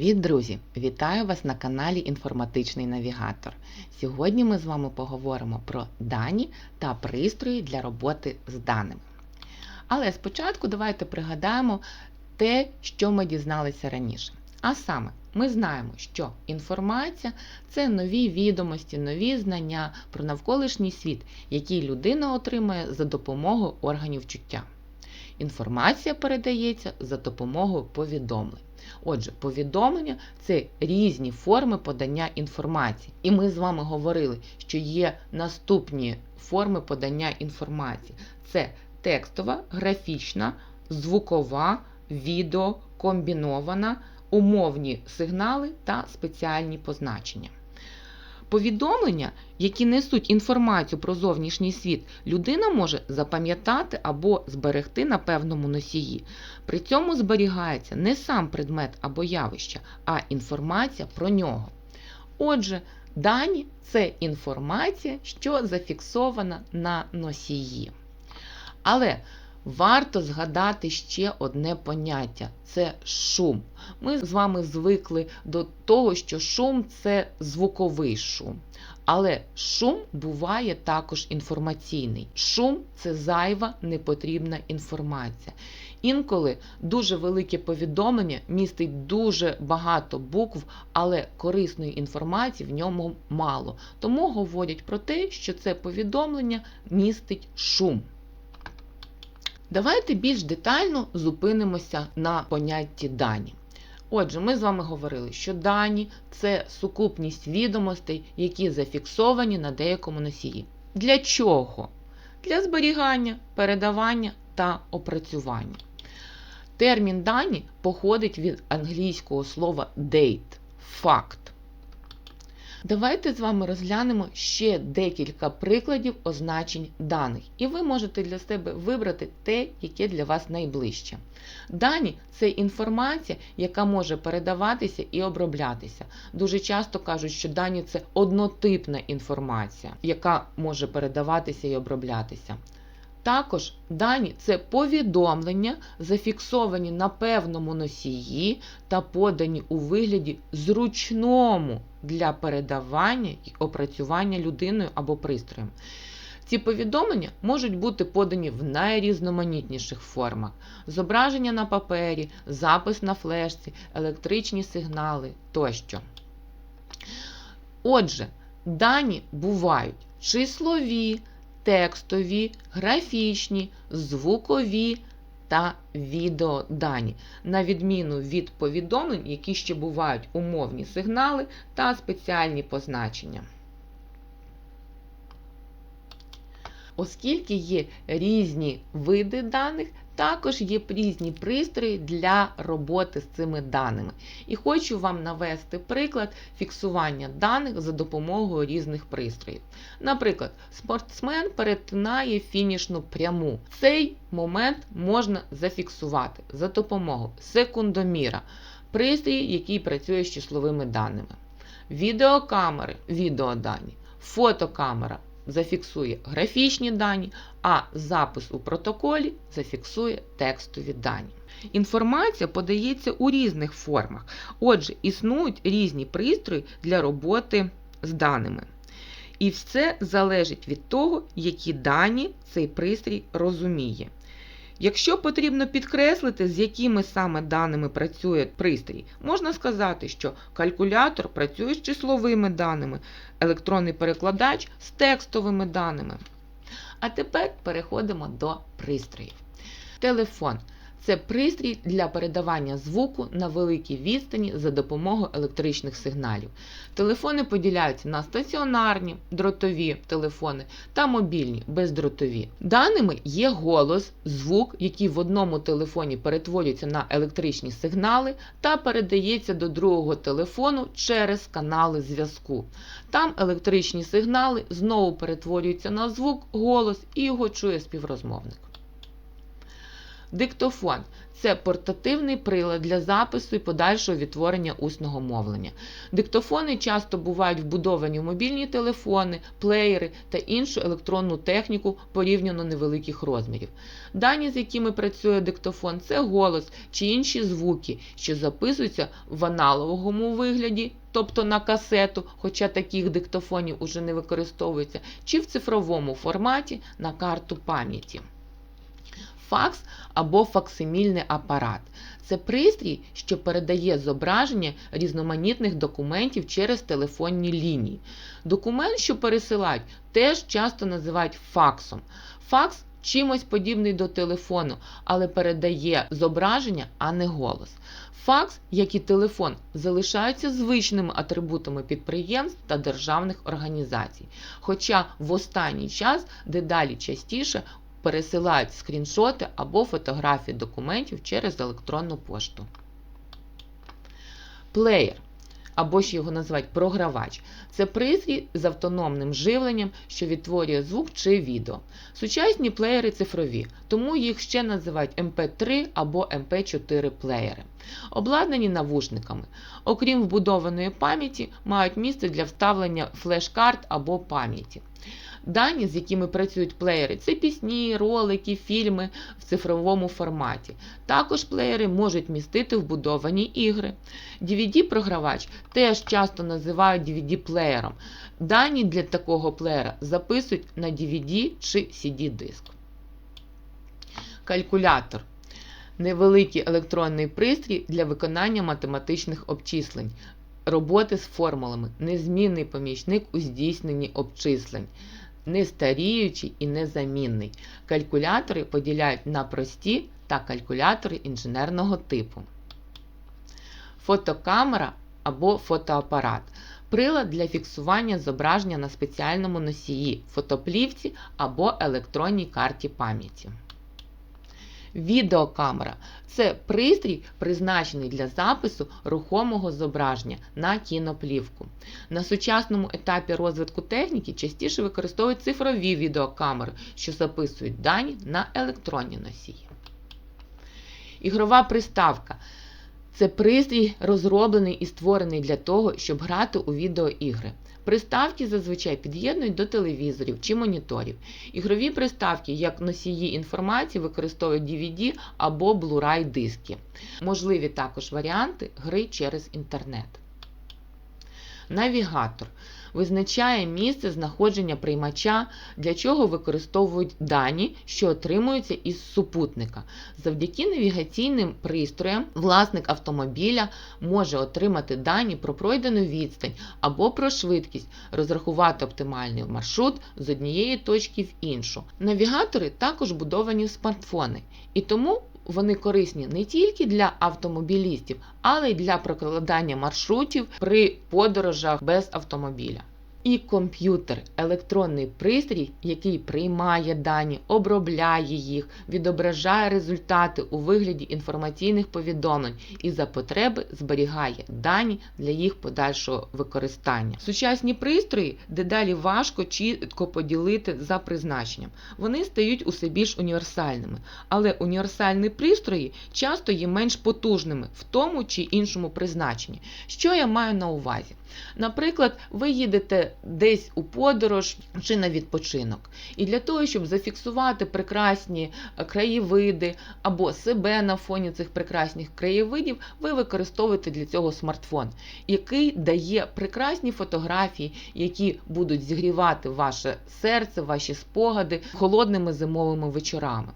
Привіт, друзі! Вітаю вас на каналі Інформатичний Навігатор. Сьогодні ми з вами поговоримо про дані та пристрої для роботи з даними. Але спочатку давайте пригадаємо те, що ми дізналися раніше. А саме, ми знаємо, що інформація це нові відомості, нові знання про навколишній світ, які людина отримує за допомогою органів чуття. Інформація передається за допомогою повідомлень. Отже, повідомлення це різні форми подання інформації. І ми з вами говорили, що є наступні форми подання інформації: це текстова, графічна, звукова, відео, комбінована, умовні сигнали та спеціальні позначення. Повідомлення, які несуть інформацію про зовнішній світ, людина може запам'ятати або зберегти на певному носії. При цьому зберігається не сам предмет або явище, а інформація про нього. Отже, дані це інформація, що зафіксована на носії. Але Варто згадати ще одне поняття це шум. Ми з вами звикли до того, що шум це звуковий шум. Але шум буває також інформаційний. Шум це зайва непотрібна інформація. Інколи дуже велике повідомлення містить дуже багато букв, але корисної інформації в ньому мало. Тому говорять про те, що це повідомлення містить шум. Давайте більш детально зупинимося на понятті дані. Отже, ми з вами говорили, що дані це сукупність відомостей, які зафіксовані на деякому носії. Для чого? Для зберігання, передавання та опрацювання. Термін дані походить від англійського слова date факт. Давайте з вами розглянемо ще декілька прикладів означень даних, і ви можете для себе вибрати те, яке для вас найближче. Дані це інформація, яка може передаватися і оброблятися. Дуже часто кажуть, що дані це однотипна інформація, яка може передаватися і оброблятися. Також дані це повідомлення, зафіксовані на певному носії та подані у вигляді зручному для передавання і опрацювання людиною або пристроєм. Ці повідомлення можуть бути подані в найрізноманітніших формах: зображення на папері, запис на флешці, електричні сигнали тощо. Отже, дані бувають числові, текстові, графічні, звукові та відеодані, на відміну від повідомлень, які ще бувають умовні сигнали та спеціальні позначення. Оскільки є різні види даних, також є різні пристрої для роботи з цими даними. І хочу вам навести приклад фіксування даних за допомогою різних пристроїв. Наприклад, спортсмен перетинає фінішну пряму. Цей момент можна зафіксувати за допомогою секундоміра, пристрій, який працює з числовими даними, відеокамери, відеодані, фотокамера зафіксує графічні дані, а запис у протоколі зафіксує текстові дані. Інформація подається у різних формах. Отже, існують різні пристрої для роботи з даними. І все залежить від того, які дані цей пристрій розуміє. Якщо потрібно підкреслити, з якими саме даними працює пристрій, можна сказати, що калькулятор працює з числовими даними, електронний перекладач з текстовими даними. А тепер переходимо до пристроїв. Телефон це пристрій для передавання звуку на великій відстані за допомогою електричних сигналів. Телефони поділяються на стаціонарні, дротові телефони та мобільні бездротові. Даними є голос, звук, який в одному телефоні перетворюється на електричні сигнали та передається до другого телефону через канали зв'язку. Там електричні сигнали знову перетворюються на звук, голос і його чує співрозмовник. Диктофон це портативний прилад для запису і подальшого відтворення усного мовлення. Диктофони часто бувають вбудовані в мобільні телефони, плеєри та іншу електронну техніку порівняно невеликих розмірів. Дані, з якими працює диктофон, це голос чи інші звуки, що записуються в аналоговому вигляді, тобто на касету, хоча таких диктофонів уже не використовується, чи в цифровому форматі на карту пам'яті. Факс або факсимільний апарат це пристрій, що передає зображення різноманітних документів через телефонні лінії. Документ, що пересилають, теж часто називають факсом. Факс чимось подібний до телефону, але передає зображення, а не голос. Факс, як і телефон, залишаються звичними атрибутами підприємств та державних організацій. Хоча в останній час дедалі частіше пересилають скріншоти або фотографії документів через електронну пошту. Плеєр або ще його називають програвач. Це пристрій з автономним живленням, що відтворює звук чи відео. Сучасні плеєри цифрові, тому їх ще називають MP3 або MP4 плеєри. Обладнані навушниками. Окрім вбудованої пам'яті, мають місце для вставлення флеш-карт або пам'яті. Дані, з якими працюють плеєри, це пісні, ролики, фільми в цифровому форматі. Також плеєри можуть містити вбудовані ігри. DVD-програвач теж часто називають DVD-плеєром. Дані для такого плеєра записують на DVD чи CD-диск. Калькулятор. Невеликий електронний пристрій для виконання математичних обчислень. Роботи з формулами, незмінний помічник у здійсненні обчислень нестаріючий і незамінний. Калькулятори поділяють на прості та калькулятори інженерного типу. Фотокамера або фотоапарат. Прилад для фіксування зображення на спеціальному носії, фотоплівці або електронній карті пам'яті. Відеокамера це пристрій, призначений для запису рухомого зображення на кіноплівку. На сучасному етапі розвитку техніки частіше використовують цифрові відеокамери, що записують дані на електронні носії. Ігрова приставка це пристрій, розроблений і створений для того, щоб грати у відеоігри. Приставки зазвичай під'єднують до телевізорів чи моніторів. Ігрові приставки, як носії інформації, використовують DVD або Blu-ray диски. Можливі також варіанти гри через інтернет. Навігатор визначає місце знаходження приймача, для чого використовують дані, що отримуються із супутника. Завдяки навігаційним пристроям власник автомобіля може отримати дані про пройдену відстань або про швидкість, розрахувати оптимальний маршрут з однієї точки в іншу. Навігатори також будовані в смартфони, і тому вони корисні не тільки для автомобілістів, але й для прокладання маршрутів при подорожах без автомобіля. І комп'ютер електронний пристрій, який приймає дані, обробляє їх, відображає результати у вигляді інформаційних повідомлень і за потреби зберігає дані для їх подальшого використання. Сучасні пристрої дедалі важко чітко поділити за призначенням. Вони стають усе більш універсальними, але універсальні пристрої часто є менш потужними в тому чи іншому призначенні. Що я маю на увазі? Наприклад, ви їдете десь у подорож чи на відпочинок. І для того, щоб зафіксувати прекрасні е, краєвиди або себе на фоні цих прекрасних краєвидів, ви використовуєте для цього смартфон, який дає прекрасні фотографії, які будуть зігрівати ваше серце, ваші спогади холодними зимовими вечорами.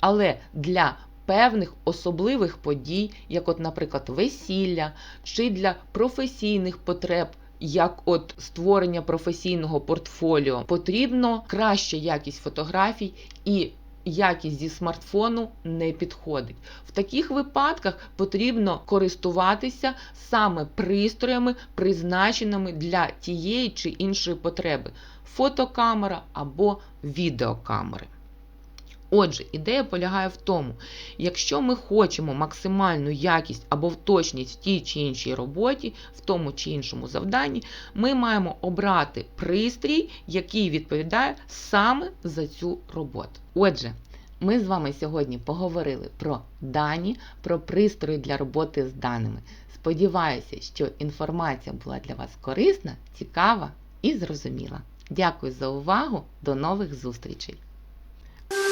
Але для Певних особливих подій, як, от, наприклад, весілля, чи для професійних потреб як от створення професійного портфоліо, потрібно краща якість фотографій і якість зі смартфону не підходить. В таких випадках потрібно користуватися саме пристроями, призначеними для тієї чи іншої потреби фотокамера або відеокамери. Отже, ідея полягає в тому, якщо ми хочемо максимальну якість або точність в тій чи іншій роботі, в тому чи іншому завданні, ми маємо обрати пристрій, який відповідає саме за цю роботу. Отже, Ми з вами сьогодні поговорили про дані, про пристрої для роботи з даними. Сподіваюся, що інформація була для вас корисна, цікава і зрозуміла. Дякую за увагу! До нових зустрічей!